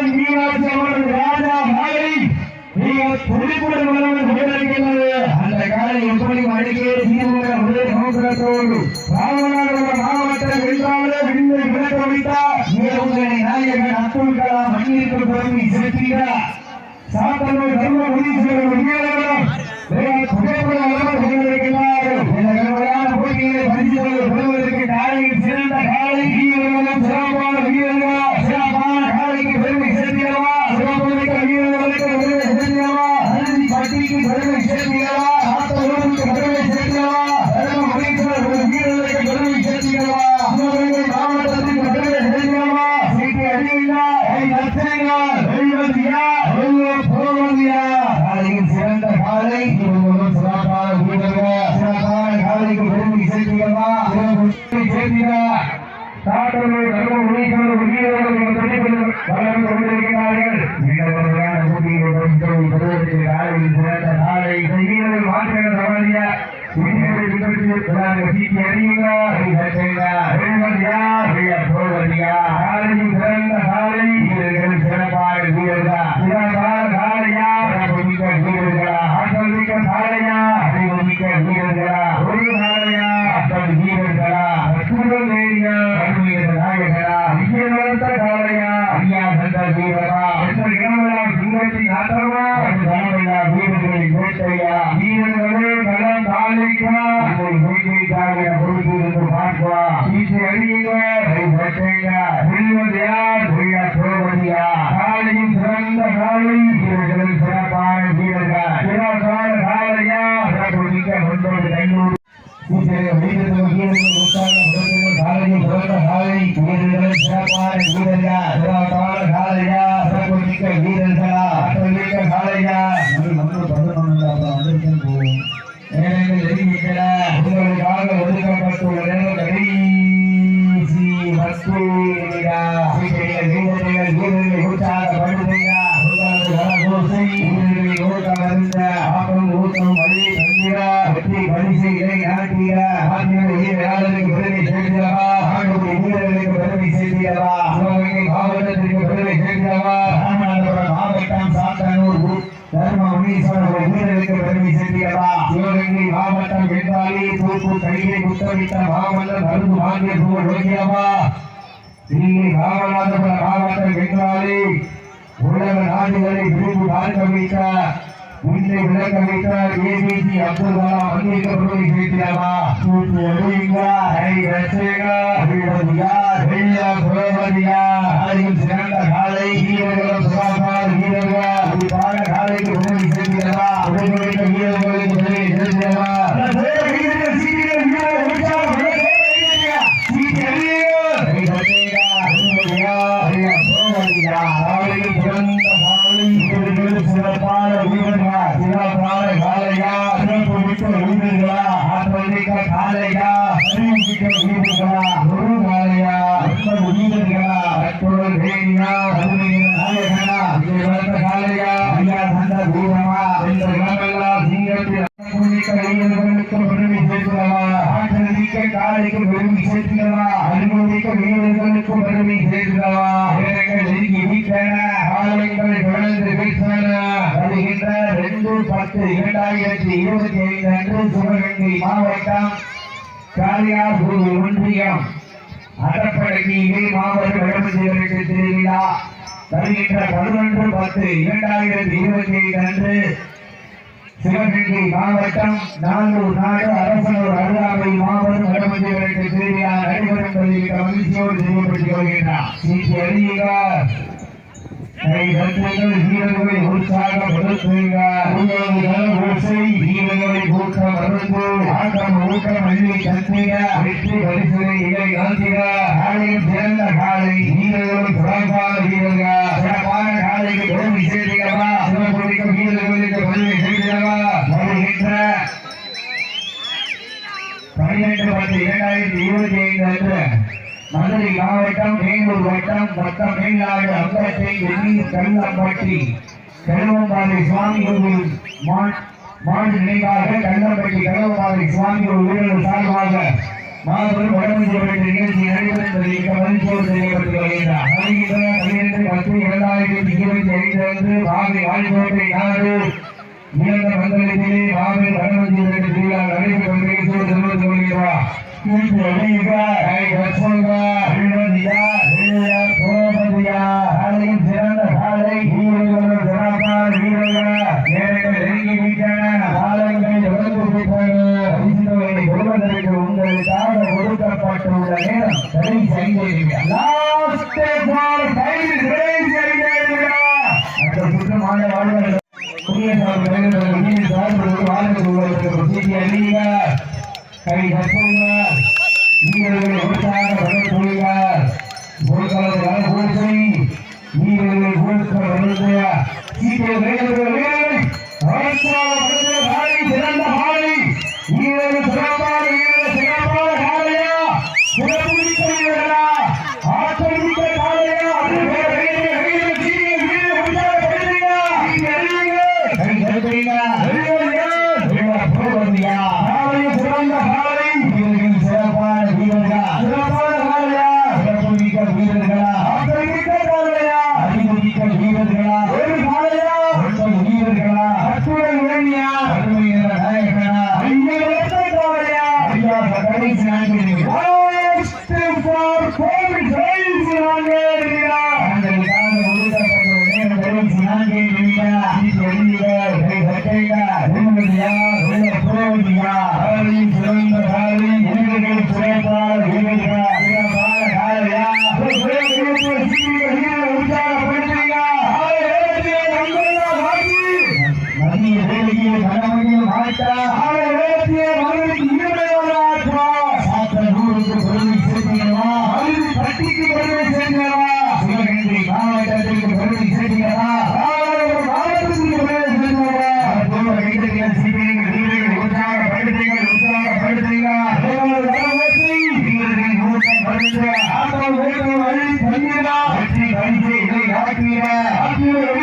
காவலன் மீனாட்சி அம்மன் ராஜா மாலை நீங்க துடிப்புடன் வளர்ந்து கொண்டிருக்கிறது அந்த காலை எப்படி மடிக்கே தீர்வுள்ள முதல் நோக்கத்தோடு ராமநாதபுரம் மாவட்டம் வென்றாலே விண்ணை விளக்க வைத்தார் உங்களை நாயகன் அப்துல் கலாம் மண்ணிற்கு சாத்தனூர் தர்ம முனீஸ்வரர் உண்மையாளர்களும் புகைப்பட கொண்டிருக்கிறார்கள். இந்த கடுமையான போட்டிகளை பெறுவதற்கு சிறந்த காலை. Thank you. சிறந்த காலை வீரர்கள் சிறப்பான வீரர்கள் சிறப்பான காலையா சிறப்பு மிக்க கொண்டோடு கையோடு வீரர்கள் வீரர்கள் வீரர்கள் உற்சாக முதல்வர் காலையை பிறந்த காலை வீரர்கள் சிறப்பான வீரர்களா சிறப்பான காலையா சிறப்பு மிக்க வீரர்களா? ஆற்றல் மிக்க காலையா நம்ம நம்ம பதினொன்று அப்புறம் வந்திருக்கேன் போவோம் நேரங்கள் நெருங்கிவிட்டன உங்களுக்காக ஒதுக்கப்பட்டுள்ள நேரம் கடைசி பத்து நிமிடம். சீக்கிரம் வீரர்கள் வீரர்களை உற்சாகப்படுத்துங்க உங்களது கரகோசை வீரர்களை ஓட்டம் அறிந்த ஆக்கம் ஊக்கம் வழி தந்திரா. வெற்றி பரிசை இலை நாட்டிய ஆத்மீக வீரர்களுக்கு பெருமை சேர்க்கிறவா? ஆண்டுக்கு வீரர்களுக்கு பெருமை சேர்க்கிறவா? சிவகங்கை மாவட்டத்திற்கு பெருமை சேர்க்கிறவா ராமநாதபுரம் மாவட்டம் சாத்தனூர் ஊர் தர்ம வீரர்களுக்கு பெருமை சேர்க்கிறவா சிவகங்கை மாவட்டம் வென்றாலி தூப்பு கையை முத்தமிட்ட மாமல்லர் அருகு வாங்கிய புகழ் வைக்கிறவா தில்லி ராமநாதபுரம் மாவட்டம் வென்றாலி உலக நாடுகளை விரும்பி பார்க்க வைத்த உன்னை விளக்க வைத்த ஏபிசி அப்துல் கலாம் ஹை சிறந்த காலை புலவதியா காலையில் சிறந்த காலை வீரர்கள் சிறப்பான வீரர்கள் சிறப்பான காலையா சிறப்பு மிக்க வீரர்களா ஆற்றல் மிக்க காலையா அறிவு மிக்க வீரர்களா ஒரு காலையா ரொம்ப வீரர்களா கட்டுடல் வேணியா அருமையான நாயகனா இதை வளர்த்த காலையா ஐயா சந்த வீரமா என்ற இடமெல்லாம் சிங்கத்தில் மிக்க வீரர்களுக்கு பெருமை சேர்க்கிறவா ஆற்றல் மிக்க காலைக்கு பெருமை சேர்க்கிறவா அறிவு மிக்க வீரர்களுக்கு பெருமை சேர்க்கிறவா வீரர்கள் நெருங்கி வீட்டன காலைகளை தொடர்ந்து வீசின வருகின்ற ரெண்டு பத்து இரண்டாயிரத்தி இருபத்தி ஐந்து அன்று சிவகங்கை மாவட்டம் காளியாபூர் ஒன்றியம் மாவட்ட இடமஞ்சேரிக்கு திருவிழா வருகின்ற பதினொன்று பத்து இரண்டாயிரத்தி இருபத்தி ஐந்து அன்று சிவகங்கை மாவட்டம் நானூர் நாடு அரசனூர் அருகாமை மாவட்டம் இடமஞ்சேரிக்கு திருவிழா நடைபெறும் என்பதை மகிழ்ச்சியோடு தெரியப்படுத்திக் கொள்கின்றார். சீட்டு அறியுங்கள் வீரர்களை உற்சாகப்படுத்துங்க உங்களது வீரர்களை ஊக்கம் அருந்து ஆட்டம் ஊக்கம் அள்ளி வெற்றி இலை காலையில் சிறந்த காலை வீரர்களும் சிறப்பான வீரர்கள் சிறப்பான காலைக்கு மதுரை மாவட்டம் வேலூர் வட்டம் மொத்தம் மேல்நாடு அம்பலத்தை வெள்ளி கல்லம்பட்டி கருவம்பாறை சுவாமி கோவில் மாடு நினைவாக கல்லம்பட்டி கருவம்பாறை சுவாமி கோவில் சார்பாக மாபெரும் உடம்பு செய்யப்பட்ட நிகழ்ச்சி நடைபெறுவதை பத்து இரண்டாயிரத்தி இருபத்தி ஐந்து அன்று வாகை ஆழ்கோட்டை நாடு உயர்ந்த பங்களிப்பிலே மாபெரும் திருவிழா நடைபெற்ற சிறந்த சாலை ஹீரோக்கள் சிறப்பான வீரர்கள் நேரங்கள் நெருங்கி வீட்டான சாலைகள் உடம்பு வைத்தவர்களை குடும்பத்திற்கு உங்களுக்காக கொடுக்கப்பட்டுள்ள நேரம் சரி செய்திருக்கிறார் கை கற்புங்கள் ஓடிக்கொள்ள வருகிறார் இப்போது point of view. Thank you.